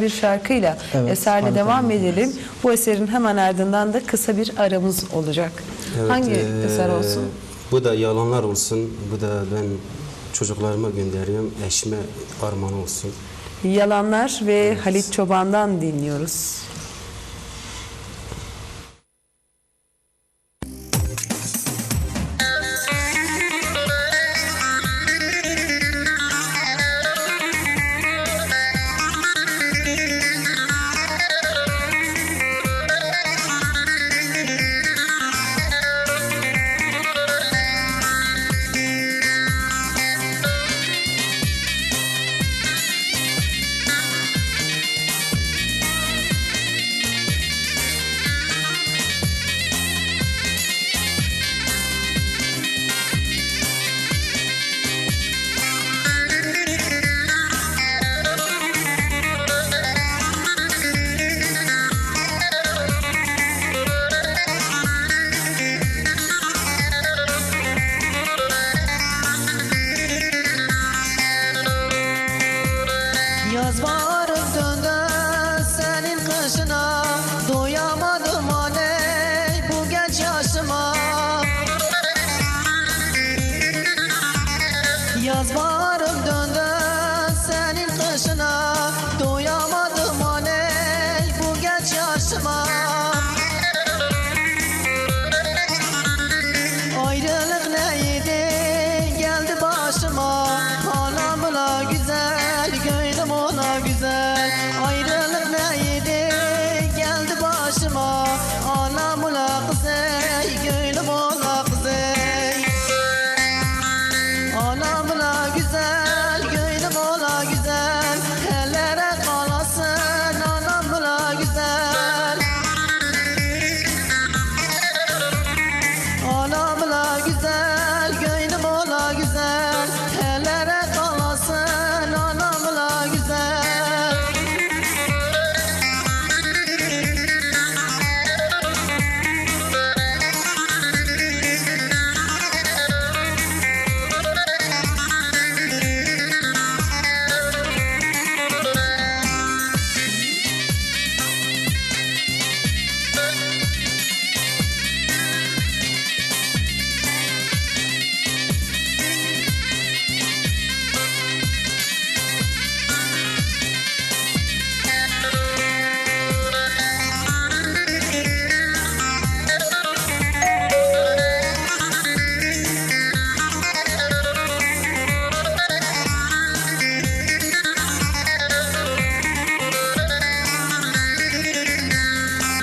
bir şarkıyla Evet, eserle devam edelim. Bu eserin hemen ardından da kısa bir aramız olacak. Evet, Hangi eee, eser olsun? Bu da yalanlar olsun. Bu da ben çocuklarıma gönderiyorum. Eşime armağan olsun. Yalanlar ve Halit Çoban'dan dinliyoruz. از بارم دانده سنین قشن güzel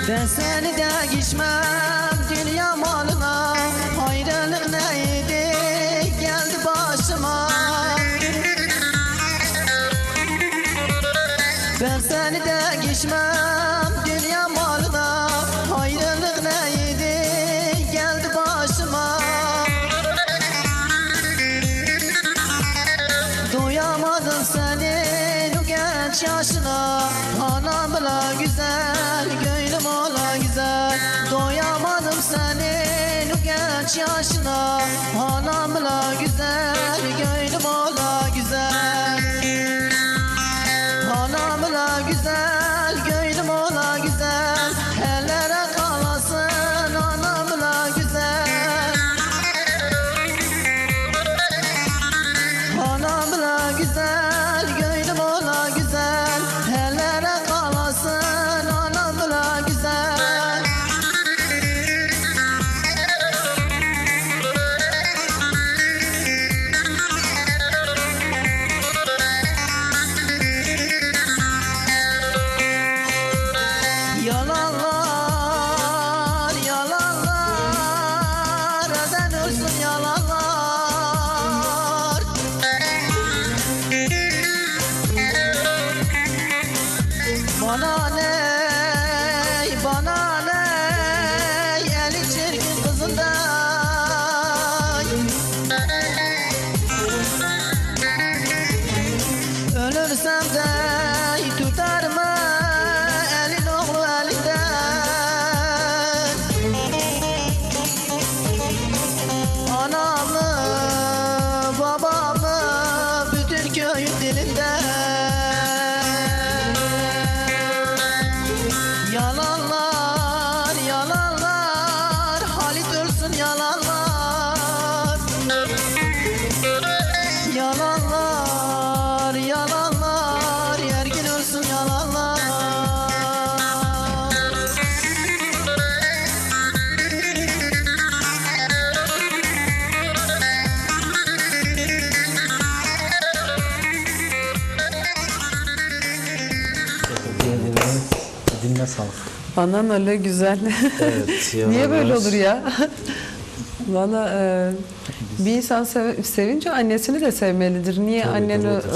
Ben seni de geçmem dünya malına. Ayrılık neydi? Geldi başıma. Ben seni de geçmem senin o genç yaşına. Anamla güzel, gönlüm ola güzel. Anamla güzel, gönlüm on, on. Yalanlar, yalanlar Yer gün olsun yalanlar Diline sağlık. Anan öyle güzel. Evet, Niye böyle olur ya? Valla e, bir insan seve- sevince annesini de sevmelidir. Niye Tabii, anneni doğrudur.